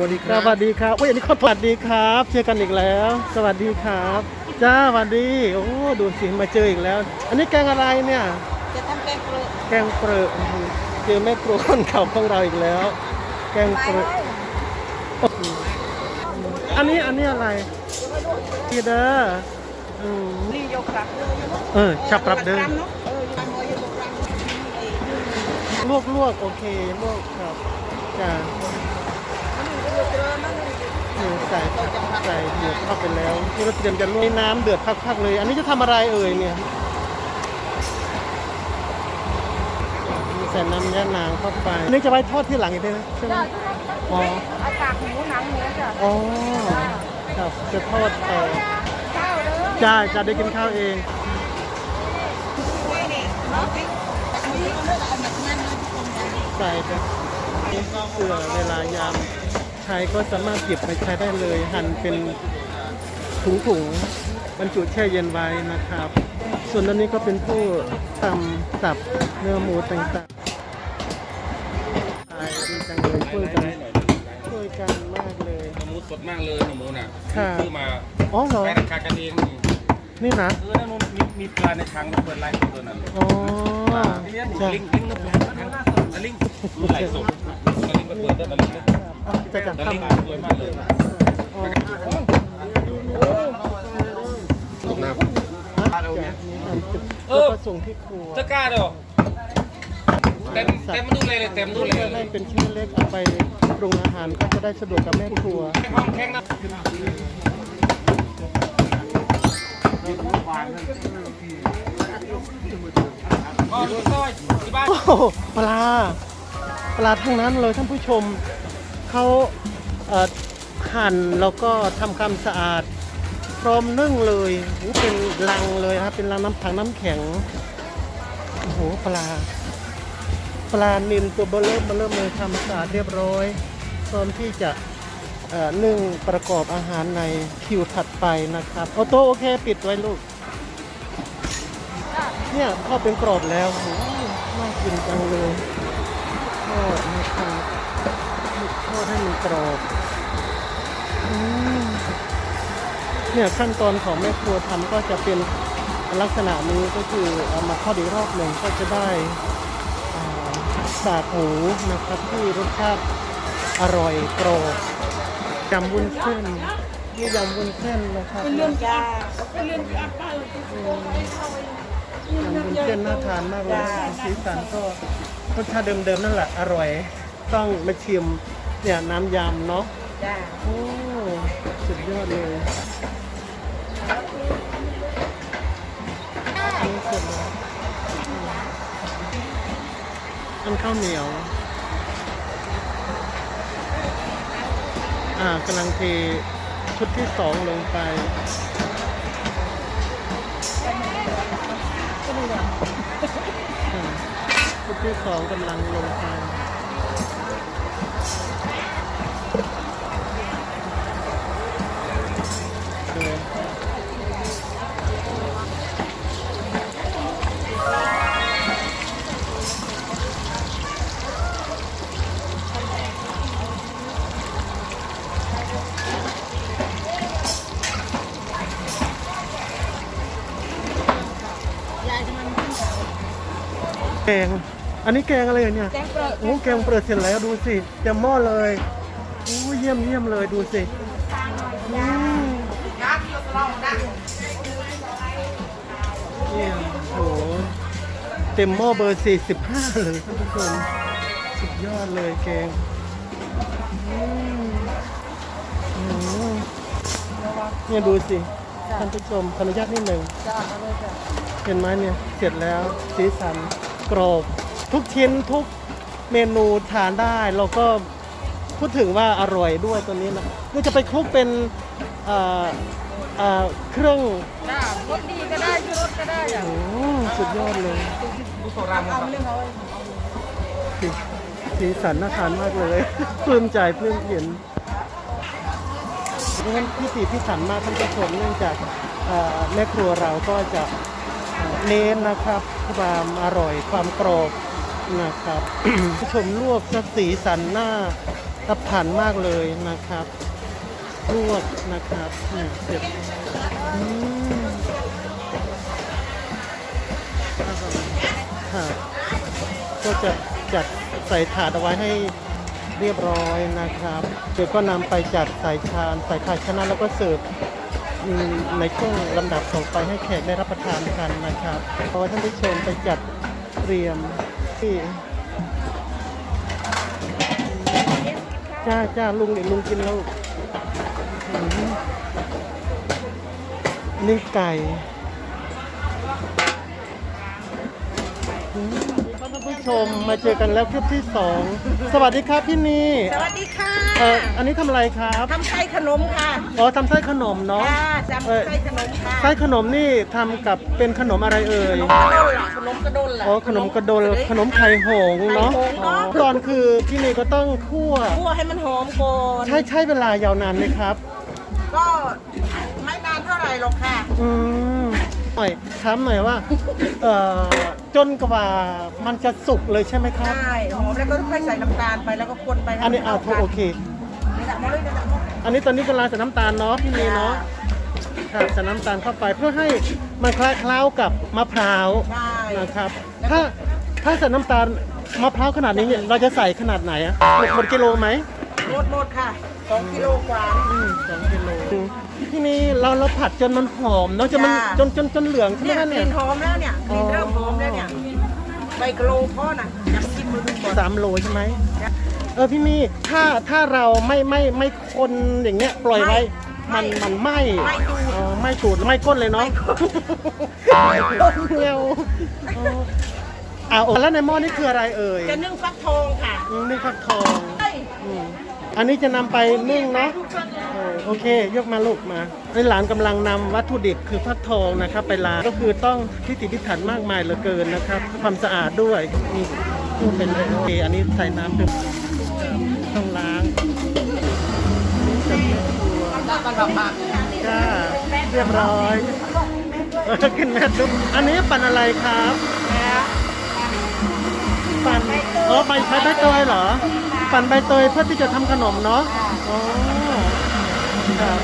สวัสดีครับสวัสดีครับโอ้ยอันนี้ขอสวัสดีครับเจอกันอีกแล้ว สวัสดีครับจ้าสวัสดีโอ้ดูสิมาเจออีกแล้ว อันนี้แกงอะไรเนี่ยจะทำแกงเปลือกแกงเปรอะเจอแม่ครัวคนเก่าของเราอีกแล้ว แกงไปเปรเลอะยอันนี้อันนี้อะไรพี่เด้ออืมนี่ยกกลับเลยเออชับปรับเด้อเออยังมอยกกลับลวกลวกโอเคลวกครับจ้าเออ ใส่ใส่เดือดเข้าไปแล้วนี่เราเตรียมจะลวกน้ำเดือดพักๆเลย อันนี้จะทำอะไรเอ่ยเนี่ยใส่น้ำยะนางเข้าไปอันนี่จะไว้ทอดที่หลังอีกได้ไหมใช่ไหมอ๋อเอาปากหมูหนังหมูจ้ะอ๋อครับจะทอดเออข้าวเลยจ้าจะได้กินข้าวเองใส่ไปเพื่อเวลายามใช้ก็สามารถเก็บไปใช้ได้เลย หั่นเป็นถุงๆบรรจุแช่เย็นไว้นะครับ ส่วนอันนี้ก็เป็นผู้ทำสับเนื้อหมูต่างๆขายดีจังเลยช่วยกันช่วยกันมากเลย หมูสดมากเลยหมูน่ะค่ะ ซื้อมาอ๋อเหรอแค่ราคากันเองนี่นะ เออนั่นมันมีมีปลาในถังเปิดไลน์ตัวนั้นอ๋อจ้ะลิงลิงก์นะลิงก์มันไหลสดลิงก์มันเปิดได้มันลิงก์จะจัด แล้วลิงก์ทำสวยมากเลยอ๋อลงน้เออส่งที่ครัวำตะกร้าเดียวเต็มเต็มดูเลยเลยเต็มดูเลยเพื่อให้เป็นชิ้นเล็กเอาไปปรุงอาหารก็จะได้สะดวกกับแม่ครัวห้องแข็งนะก็ดูซอยที่บ้านโอ้โหปลา ปลาทั้งนั้นเลยท่านผู้ชม เขาหั่นแล้วก็ทำความสะอาด พร้อมนึ่งเลยเป็นลังเลยครับเป็นลังน้ำถังน้ำแข็งโอ้โหปลา ปลานิลตัวเบลเริ่มเบลเริ่มเลยทำสะอาดเรียบร้อยพร้อมที่จะเอ่อนึ่งประกอบอาหารในคิวถัดไปนะครับโอโตโอเคปิดไว้ลูก เนี่ยทอดเป็นกรอบแล้วโอ้ยน่ากินจังเลย กรอบเนี่ยขั้นตอนของแม่ครัวทำก็จะเป็นลักษณะนี้ก็คือเอามาทอดอีกรอบหนึ่งก็จะได้สากหมูนะครับที่รสชาติอร่อยกรอบยำวุ้นเส้นนี่ยำวุ้นเส้นนะครับเรื่องจ้าเรื่องจ้าป้าทำบุญเส้นน่าทานมากเลยสีสันก็รสชาติเดิมๆนั่นแหละอร่อย ต้องมาชิม เนี่ยน้ำยำเนาะจ้าโอ้สุดยอดเลยนี่เสร็จแล้วอันข้าวเหนียว อ่ากำลังเทชุดที่สองลงไปชุดที่สองกำลังลงไป แกง อันนี้แกงอะไรเนี่ย แกงเปลือกโอ้แกงเปลือกเสร็จแล้วดูสิเต็มหม้อเลยโอ้เยี่ยมเยี่ยมเลยดูสิอืมเนี่ยโหเต็มหม้อเบอร์ 45 เลยท่านผู้ชมสุดยอดเลยแกงอืมโอ้โหเนี่ยดูสิท่านผู้ชมขออนุญาตนิดหนึ่งจ้าเอาเลยจ้าเห็นไหมเนี่ยเสร็จแล้วสีสัน กรอบทุกชิ้นทุกเมนูทานได้แล้วก็พูดถึงว่าอร่อยด้วยตัวนี้นะนี่จะไปคลุกเป็นเอ่อเอ่อเครื่องจ้ารสดีก็ได้ชูรสก็ได้จ้ะโอ้สุดยอดเลยบุโซรามคเอารับเรื่องเขาสีสีสันน่าทานมากเลยปลื้มใจปลื้มเห็นเพราะฉะนั้นพิถีพิถันมากท่านผู้ชมเนื่องจากเอ่อแม่ครัวเราก็จะ เน้นนะครับความอร่อยความกรอบนะครับผู้ชมลวกสีสันหน้ารับผ่านมากเลยนะครับ ลวกนะครับเนี่ยเสร็จอืมครับก็จะจัดใส่ถาดเอาไว้ให้เรียบร้อยนะครับ เดี๋ยวก็นำไปจัดใส่ชานใส่ภาชนะแล้วก็เสิร์ฟ ในช่วงลำดับต่อไปให้แขกได้รับประทานกันนะครับเพราะว่าท่านผู้ชมไปจัดเตรียมที่จ้าจ้าลุงเดี๋ยวลุงกินแล้วอืมนี่ไก่ ชมมาเจอกันแล้วคลิปที่สองสวัสดีครับพี่นีสวัสดีค่ะเอออันนี้ทำอะไรครับทำไส้ขนมค่ะอ๋อทำไส้ขนมเนาะค่ะจำเอ่อไส้ขนมค่ะไส้ขนมนี่ทำกับเป็นขนมอะไรเอ่ยขนมกระดนล่ะขนมกระดนล่ะอ๋อขนมกระโดลขนมไข่หงส์เนาะไข่หงส์เนอะอ๋อตอนคือพี่นีก็ต้องคั่วคั่วให้มันหอมก่อนใช้ใช้เวลายาวนานไหมครับ ก็ไม่นานเท่าไหร่หรอกค่ะอืมหน่อยถามหน่อยว่าเอ่อ จนกว่ามันจะสุกเลยใช่ไหมครับ ใช่หอมแล้วก็ค่อยใส่น้ำตาลไปแล้วก็คนไปให้อันนี้มัอ่าเข้าโอเค นี่แหละมาเลยนี่แหละอันนี้ตอนนี้กำลังใส่น้ำตาลเนาะพี่มีเนาะครับใส่น้ำตาลเข้าไปเพื่อให้มันคล้ายคล้าวกับมะพร้าวใช่ นะครับถ้าถ้าใส่น้ำตาลมะพร้าวขนาดนี้เนี่ยเราจะใส่ขนาดไหนอะหมดหมดกิโลไหมหมดหมดค่ะ สองกิโลกว่า อืมสองกิโลที่นี่เราเราผัดจนมันหอมเนาะจนมันจ้า จนจนจนเหลืองใช่ไหมเนี่ยคะกเนี่ลิ่ย นหอมแล้วเนี่ยกลิ่นเริ่มหอมแล้วเนี่ย ใบกะโลพ่อน่ะอยากกินมือดูก่อน สามโลใช่ไหมเออพี่มี่ถ้าถ้าเราไม่ไม่ไม่คนอย่างเงี้ยปล่อยไว้ มันมันไหมไม่ดูดเออไหม่ตูดไหม่ก้นเลยเนาะไม่ก้นไม่ก้นเร็วเอออ่าแล้วในหม้อนี่คืออะไรเอ่ยจะนึ่งฟักทองค่ะอืมนี่ฟักทองเฮ้ยอืม อันนี้จะนำไปนึ่งเนาะเออโอเค ยกมาลูกมาในหลานกำลังนำวัตถุดิบคือฟักทองนะครับ ไปล้างก็คือต้องพิถีพิถันมากมายเหลือเกินนะครับ ความสะอาดด้วยนี่นี่เป็นโอเคอันนี้ใส่น้ำเดือดต้องล้างจ้าเรียบร้อยเออกินแม่ดุ๊บอันนี้ปั่นอะไรครับปั่นอ๋อใบใช้ใบเตยเหรอ ปั่นใบเตยเพื่อที่จะทำขนมเนาะอ๋อครับ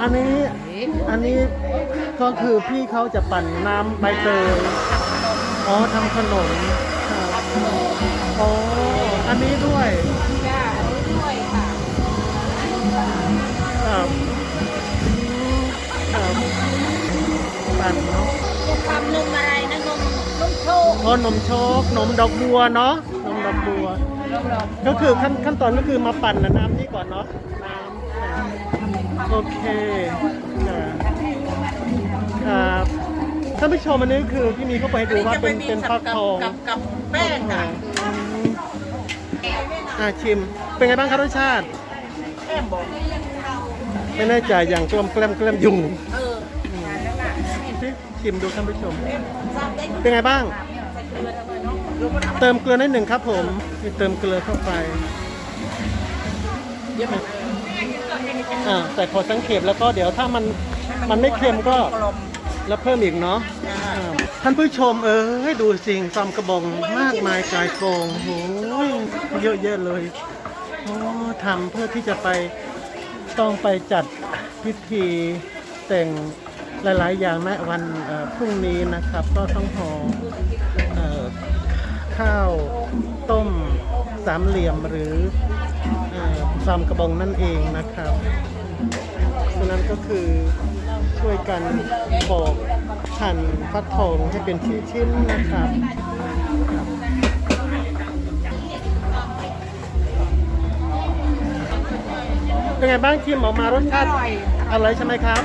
อันนี้อันนี้ก็คือพี่เขาจะปั่นน้ำใบเตยอ๋อทำขนมครับอ๋ออันนี้ด้วยครับอืมครับปั่นเนาะทำนมอะไรนะนมนมโชคอ๋อนมโชคนมดอกบัวเนาะนมดอกบัว ก็คือขั้นขั้นตอนก็คือมาปั่นน้ำนี่ก่อนเนาะน้ำอ่าโอเคอ่าครับท่านผู้ชมอันนี้คือพี่มีเข้าไปให้ดูว่าเป็นเป็นฟักทองกับกับแป้งค่ะอืมอ่าชิม เป็นไงบ้างครับรสชาติแป้งบอกไม่แน่ใจอย่างกลมแกล้มแกล้มยุงเออชิชิมดูท่านผู้ชมทราบได้เป็นไงบ้างใส่ เกลือทำไมเนาะเดี๋ยวมันเอาเติมเกลือนิดหนึ่งครับผมนี่เติมเกลือเข้าไปเดี๋ยวมันอ่าแต่ขอสังเกตแล้วก็เดี๋ยวถ้ามันมันไม่เค็มก็กลมแล้วเพิ่มอีกเนาะจ้าอ่าท่านผู้ชมเอ้ยดูสิ่งซอมกระบองมากมายกายโกงโอ้ยเยอะแยะเลยโอ้ทำเพื่อที่จะไปต้องไปจัดพิธีแต่งหลาย ๆ อย่างในวันเอ่อพรุ่งนี้นะครับ ก็ต้องห่อเอ่อ ข้าวต้มสามเหลี่ยมหรือซอมกระบองนั่นเองนะครับฉะนั้นก็คือช่วยกันปอกหั่นฟักทองให้เป็นชิ้นๆนะครับเป็นไงบ้างชิมออกมารสชาติอร่อยใช่ไหมครับ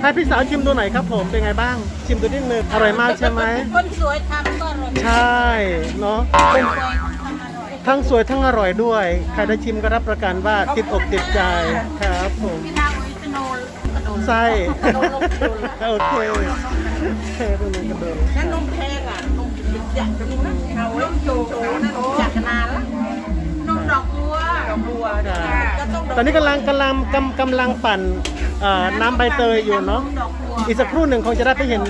ให้พี่สาวชิมดูหน่อยครับผมเป็นไงบ้าง ชิมดูนิดนึงอร่อยมากใช่ไหมคนสวยทำก็อร่อยใช่เนาะเป็นทั้งสวยทั้งอร่อยด้วย ใครได้ชิมก็รับประกันว่าติดอกติดใจครับผมพี่นางอริจินอลกระโดดไส้กระโดดลงกระโดดโอเคแค่ตรงนี้กระโดดนั่นนมแพงอะนมอยากจะมีนะเอาไว้โชว์โชว์นั่นอยากจะนานละนมดอก บัวดอกบัวก็ต้องตอนนี้กำลังกำลังกำกำลังปั่นเอ่อน้ำใบเตยอยู่เนาะดอกบัวอีกสักครู่หนึ่งคงจะได้ไปเห็น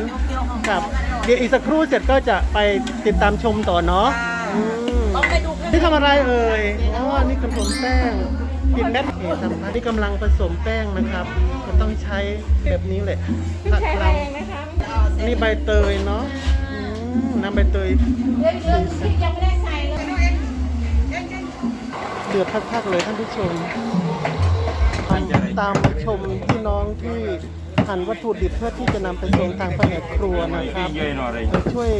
ครับเดี๋ยวอีกสักครู่เสร็จก็จะไปติดตามชมต่อเนาะอืมต้องไปดูข้างนี่ทำอะไรเอ่ยอ๋อนี่ผสมแป้งกินแม็กเอทำอันนี้กำลังผสมแป้งนะครับก็ต้องใช้แบบนี้แหละผักเราอันนี้ใบเตยเนาะอืมน้ำใบเตยยังไม่ได้ใส่ เลยเดือดพักๆเลยท่านผู้ชม ตามตามชมพี่น้องที่หั่นวัตถุดิบเพื่อที่จะนำไปส่งทางแผนกครัวนะครับเยอะหน่อยไปช่วย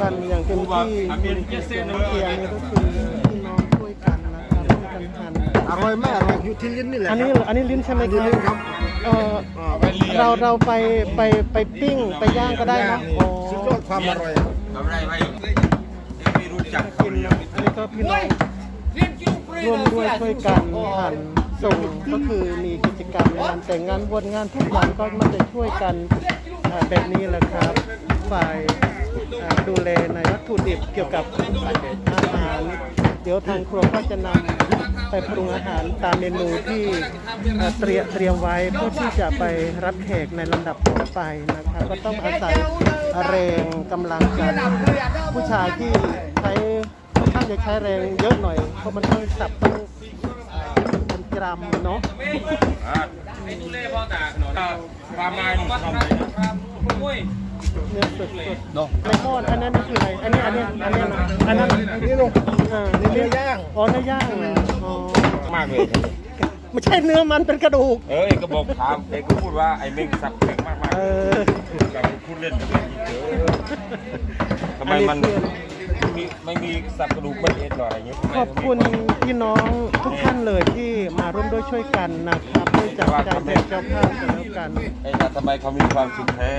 กันอย่างเต็มที่น้องเทียนนี่ก็คือพี่น้องช่วยกันนะครับช่วยกันหั่นอร่อยไหมอร่อยอยู่ที่ลิ้นนี่แหละอันนี้อันนี้ลิ้นใช่ไหมอันนี้ลิ้นครับเออเราเราไปไปไปปิ้งไปย่างก็ได้นะโอ้สุดยอดความอร่อยทำไรไม่ไม่รู้จักเขากินเลยนะอันนี้ก็พี่น้อง ร่วมด้วยช่วยกันหันส่งก็คือมีกิจกรรมนงานแต่งงานบวชงานทุกอย่างก็มันจะช่วยกันแบบนี้แหละครับฝ่ายดูแลในวัตถุดิบเกี่ยวกับอาหาร เดี๋ยวทางครัวก็จะนำไปปรุงอาหารตามเมนูที่เตรียมเตรียมไว้เพื่อที่จะไปรับแขกในลำดับต่อไปนะครับ ก็ต้องอาศัยแรงกำลังจากผู้ชายที่ใช้ จะใช้แรงเยอะหน่อย เพราะมันต้องสับต้องเอ่อเป็นกรัมเนาะให้ดูแลพ่อตาหน่อยความหมายทำเลยนะครับโอ้ยเนื้อสดๆในหม้ออันนั้นนี่คืออะไร อันนี้อันนี้อันนี้นะอันนั้นนี่ลงอ่าเนื้อย่าง อ๋อเนื้อย่างเหรออ๋อมากเลยไม่ใช่เนื้อมันเป็นกระดูก เอ้ยก็บอกถามเอ้ก็พูดว่าไอ้เม่งสับเก่งมากมากเออกับพูดเล่นกันเลยทำไมมัน มีไม่มีสับกระดูกมันเอ็ดหรออะไรเงี้ยขอบคุณพี่น้องทุกท่านเลยที่มาร่วมด้วยช่วยกันนะครับด้วยจากใจเป็นเจ้าภาพกันแล้วกันไอ้นั่นทำไมเขามีความสุขแท้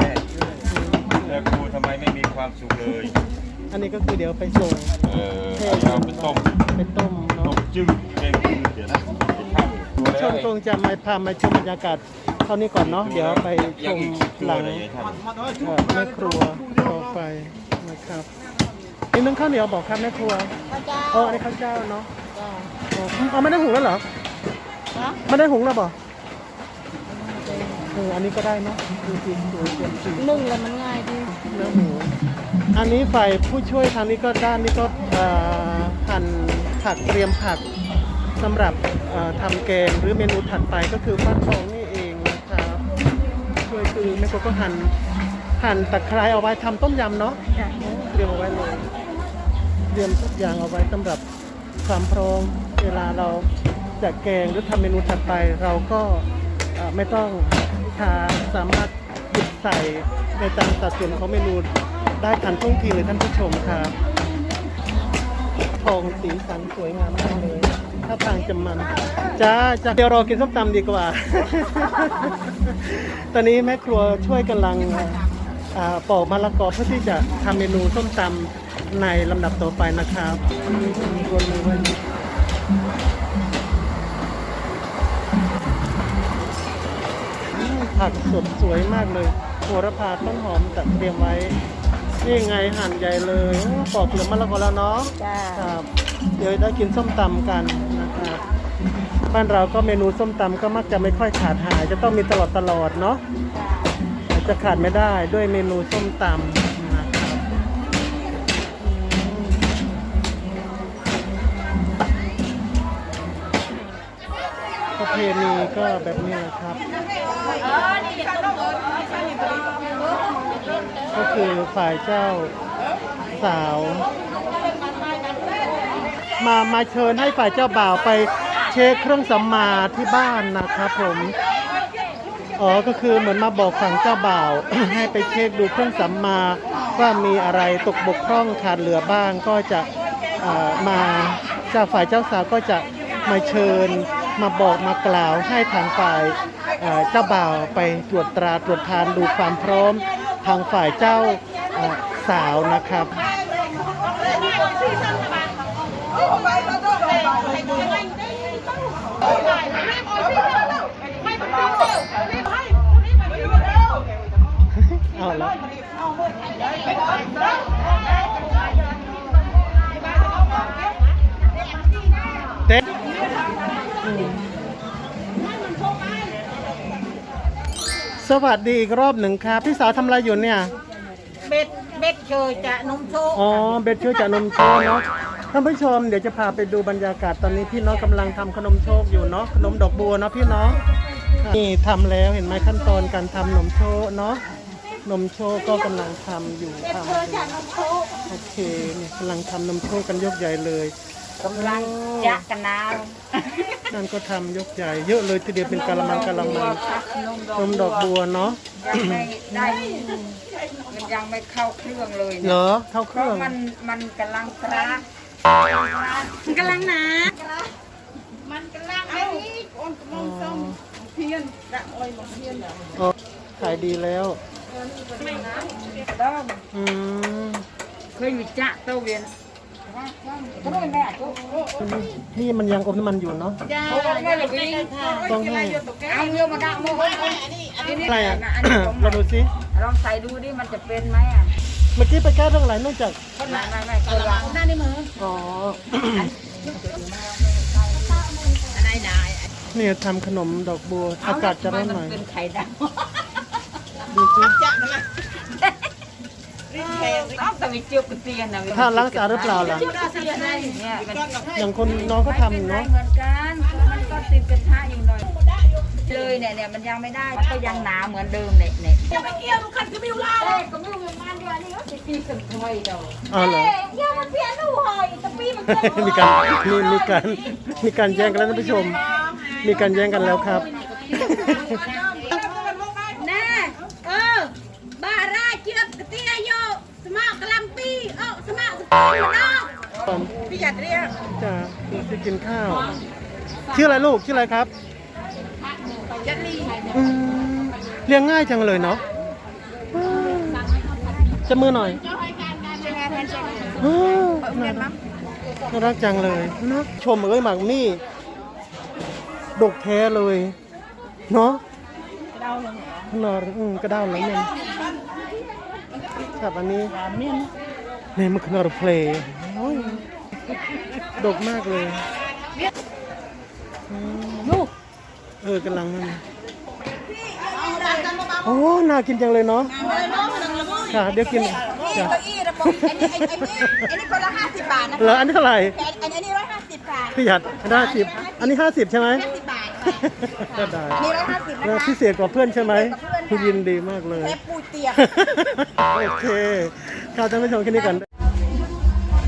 แล้วครูทำไมไม่มีความสุขเลย อันนี้ก็คือเดี๋ยวไปส่งเออเอาไปต้มไปต้มต้เนาะมจึ้งแกงจืดเดี๋ยวนะเป็นข้าวผู้ชมคงจะมาพามาชมบรรยากาศเท่านี้ก่อนเนาะเดี๋ยวไปชมหลังเอ่อแม่ครัวต่อไปนะครับ นี่นึ่งข้าวเหนียวบอกครับแม่ครัวพระเจ้าอ๋ออันนี้ข้าวเจ้าเนาะอ๋อเอาไม่ได้หุงแล้วเหรอฮะไม่ได้หุงแล้วบอกเอออันนี้ก็ได้เนาะดูสิสวยเต็มสีนึ่งแล้วมันง่ายดีเนื้อหมูอันนี้ฝ่ายผู้ช่วยทางนี้ก็ด้านนี้ก็เอ่อหั่นผักเตรียมผักสำหรับเอ่อทำแกงหรือเมนูถัดไปก็คือฟักทองนี่เองนะครับช่วยคือแม่ครัวก็หั่นหั่นตะไคร้เอาไว้ทำต้มยำเนาะเตรียมเอาไว้เลย เตรียมทุกอย่างเอาไว้สำหรับความพร้อมเวลาเราจะแกงหรือทำเมนูถัดไป เราก็ไม่ต้องทาสามารถหยิบใส่ในตามสัดส่วนของเมนูได้ทันท่วงทีเลยท่านผู้ชมครับทองสีสันสวยงามมากเลยถ้าทางจะมันจ้าจ้าเดี๋ยวรอกินส้มตำดีกว่า ตอนนี้แม่ครัวช่วยกำลัง ปอกมะละกอเพื่อที่จะทำเมนูส้มตำในลำดับต่อไปนะครับรวนมือไว้อืมผักสดสวยมากเลยโหระพาต้นหอมจัดเตรียมไว้ นี่ไงหั่นใหญ่เลยโอ้ปอกเหลืองมะละกอแล้วเนาะจ้าครับ เดี๋ยวได้กินส้มตำกันนะครับบ้านเราก็เมนูส้มตำก็มักจะไม่ค่อยขาดหาย จะต้องมีตลอดตลอดเนาะ จะขาดไม่ได้ด้วยเมนูส้มตำนะครับประเพณีก็แบบนี้แหละครับ ก็คือฝ่ายเจ้าสาว มามาเชิญให้ฝ่ายเจ้าบ่าวไปเช็คเครื่องสำมาที่บ้านนะครับผม อ๋อ ก็คือเหมือนมาบอกฝั่งเจ้าบ่าว ให้ไปเช็คดูเครื่องสำมาว่ามีอะไรตกบกพร่องขาดเหลือบ้างก็จะมาจ้าฝ่ายเจ้าสาวก็จะมาเชิญมาบอกมากล่าวให้ทางฝ่ายเจ้าบ่าวไปตรวจตราตรวจทานดูความพร้อมทางฝ่ายเจ้าสาวนะครับ สวัสดีอีกรอบหนึ่งครับ พี่สาวทำอะไรอยู่เนี่ย เบ็ดเบ็ดเชยจะนมโชกอ๋อ เบสช่วยจากนมโชว์เนาะ ท่านผู้ชมเดี๋ยวจะพาไปดูบรรยากาศตอนนี้พี่น้องกำลังทำขนมโชคอยู่เนาะ ขนมดอกบัวเนาะพี่น้อง นี่ทำแล้วเห็นไหมขั้นตอนการทำขนมโชคเนาะนมโชคก็กำลังทำอยู่ทำอยู่โอเคเนี่ยกำลังทำนมโชคกันยกใหญ่เลย กำลังจะกันนาวนั่นก็ทำยกใหญ่ เยอะเลยทีเดียวเป็นกะละมังกะละมังนมดอกนมดอกบัวเนาะยังไม่ได้มันยังไม่เข้าเครื่องเลยเหรนะอเข้าเคเพราะรื่องมันมันกำลังกระมันกำลังหนามันกำลังไอ้นี่อ่อนกำลังส้มเพียนละอ้อยลงเพียนเหรออ๋อขายดีแล้วต้องอืมเคยมีจะเต้าเวียนก็ไม่แม่ก็ นี่มันยังอมน้ำมันอยู่เนาะเพราะว่าแม่เลยวิ่งต้องให้เอาเรือมาดักมืออันนี้อันนี้อะไรอะอันนี้ของใหเราม่ดูสิลองใส่ดูดิมันจะเป็นไหมอะ เมื่อกี้ไปแก้เรื่องอะไรนอกจากไม่ไม่ไม่เคยลองหน้าในมืออ๋ออะไรนายเนี่ยทำขนมดอกบัวอากาศจะร้อนหน่อยเป็นไข่ดาวดูสิต้องแต่มีเจียวกระเทียมนะ ถ้าล้างสะอาดหรือเปล่าล่ะเนี่ยมันอย่างคนน้องก็ทำเนาะเหมือนกันมันก็ติดกระทะอยู่หน่อยเลยเนี่ยเนี่ยมันยังไม่ได้มันก็ยังหนาเหมือนเดิมเนี่ยเนี่ยจะไปเกี่ยวคันก็ไม่รู้ล่ะก็ไม่รู้มันอยู่อันนี้ก็ตีกันถอยเดาอ๋อเหรอเกี่ยวมันเพี้ยนดูหอยตะปีมันมีการมีมีการมีการแย่งกันแล้วท่านผู้ชม มีการแย่งกันแล้วครับ พี่หยัดเรียกจ้าดูสิกินข้าว ชื่ออะไรลูกชื่ออะไรครับยัดลีเลี้ยงง่ายจังเลยเนาะจะมือหน่อยน่ารักน่ารักจังเลยนะชมเอ้ยหมากนี่ดกแท้เลย เนาะกระด้าเลยเหรออืมกระเด้าเลยเนี่ยครับอันนี้ นี่ยมันคือเราเพลย์โอ้ยดกมากเลยลูกเออกำลังนั่นโอ้น่ากินจังเลยเนาะค่ะเดี๋ยวกินจ้ะเก้าอี้ระบบอันนี้อันนี้อันนี้คนละห้าสิบบาทนะเหรออันนี้เท่าไหร่อันอันนี้ร้อยห้าสิบค่ะพี่หยัดได้สิบอันนี้ห้าสิบใช่ไหมห้าสิบบาทก็ได้มีร้อยห้าสิบนะเออคะพิเศษกว่าเพื่อนใช่ไหมพิเศษกว่าเพื่อนค่ะยินดีมากเลยเทปปูเตียงโอเค ครับท่านผู้ชมแค่นี้ก่อน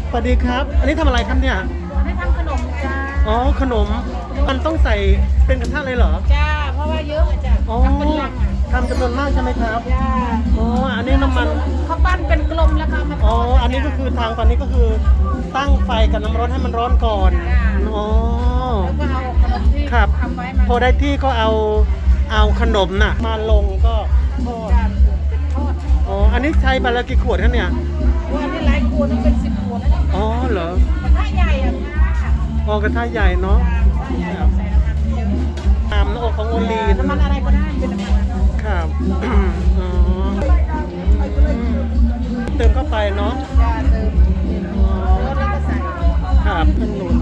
สวัสดีครับ อันนี้ทำอะไรครับเนี่ยให้ทำขนมจ้าอ๋อขนมมันต้องใส่เป็นกระทะเลยเหรอจ้าเพราะว่าเยอะอะจ้ะอ๋อทำจำนวนมากใช่ไหมครับจ้าอ๋ออันนี้น้ำมันเขาปั้นเป็นกลมแล้วก็เอามาอ๋ออันนี้ก็คือทางตอนนี้ก็คือตั้งไฟกับน้ำร้อนให้มันร้อนก่อนอ๋อ แล้วก็เอาขนมที่ครับ ทำไว้มาพอได้ที่ก็เอาเอาขนมน่ะ มาลงก็ อ๋ออันนี้ใช้ไปแล้วกี่ขวดครับเนี่ยว่านี่หลายขวดนี่เป็นสิบขวดแล้วเนี่ยอ๋อเหรอถ้าใหญ่อะค่ะอ๋อกระทะใหญ่เนาะครับตามหน้าอกของโอลีนน้ำมันอะไรก็ได้เป็นน้ำมันอะไรครับอ๋อเติมเข้าไปเนาะจ้าเติมอ๋อแล้วก็ใส่ครับขนุน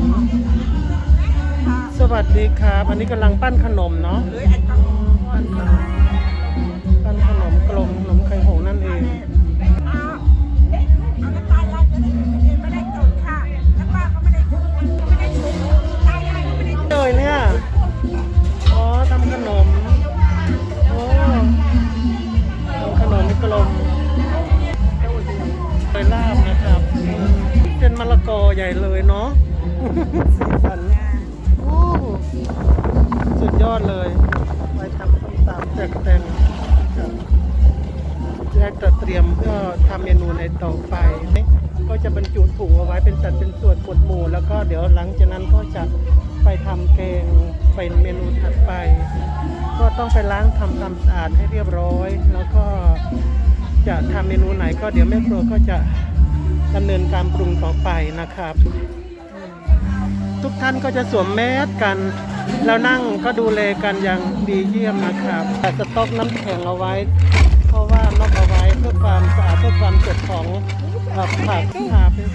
สวัสดีครับ อันนี้กำลังปั้นขนมเนาะปั้นขนมกลมขนม หญ่เลยเนาะสีสันโอ้สุดยอดเลย ไปทำส้มตำแจกแต่งครับแยกจัดเตรียมเพื่อทำเมนูในต่อไป ก็จะบรรจุถุงเอาไว้เป็นสัดเป็นส่วนปวดหมู่แล้วก็เดี๋ยวหลังจากนั้นก็จะไปทำแกงเป็นเมนูถัดไป ก็ต้องไปล้างทำความสะอาดให้เรียบร้อย แล้วก็จะทำเมนูไหนก็เดี๋ยวแม่ครัวก็จะ ดำเนินการปรุงต่อไปนะครับ ทุกท่านก็จะสวมแมสกัน แล้วนั่งก็ดูแลกันอย่างดีเยี่ยมนะครับแต่สต๊อกน้ำแข็งเอาไว้ เพราะว่านอกเอาไว้เพื่อความสะอาดเพื่อความเก็บของผักค่าเป็น